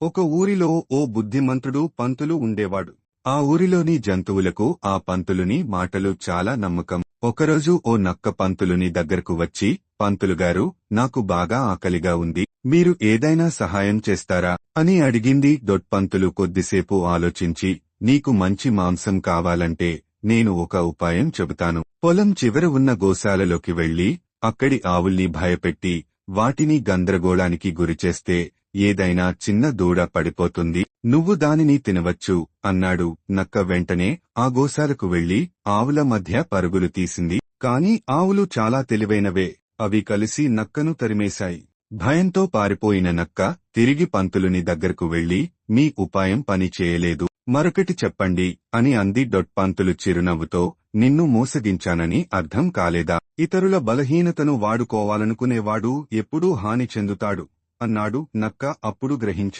ఒక ఊరిలో ఓ బుద్ధిమంతుడు పంతులు ఉండేవాడు. ఆ ఊరిలోని జంతువులకు ఆ పంతులుని మాటలు చాలా నమ్మకం. ఒకరోజు ఓ నక్క పంతులుని దగ్గరకు వచ్చి పంతులుగారు నాకు బాగా ఆకలిగా ఉంది. మీరు ఏదైనా సహాయం చేస్తారా? అని అడిగింది. దొడ్పంతులు కొద్దిసేపు ఆలోచించి నీకు మంచి మాంసం కావాలంటే నేను ఒక ఉపాయం చెబుతాను. పొలం చివర ఉన్న గోశాలలోకి వెళ్ళి అక్కడి ఆవుల్ని భయపెట్టి వాటిని గందరగోళానికి గురిచేస్తే ఏదైనా చిన్న దూడ పడిపోతుంది నువ్వు దానిని తినవచ్చు అన్నాడు నక్క వెంటనే ఆ గోశాలకు వెళ్ళి ఆవుల మధ్య పరుగులు తీసింది కాని ఆవులు చాలా తెలివైనవే అవి కలిసి నక్కను తరిమేశాయి. భయంతో పారిపోయిన నక్క తిరిగి పంతులుని దగ్గరకు వెళ్ళి మీ ఉపాయం పనిచేయలేదు మరొకటి చెప్పండి అని అంది డొట్పంతులు చిరునవ్వుతో నిన్ను మోసగించానని అర్థం కాలేదా? ఇతరుల బలహీనతను వాడుకోవాలనుకునేవాడు ఎప్పుడూ హాని చెందుతాడు. అన్నాడు నక్క అప్పుడు గ్రహించింది.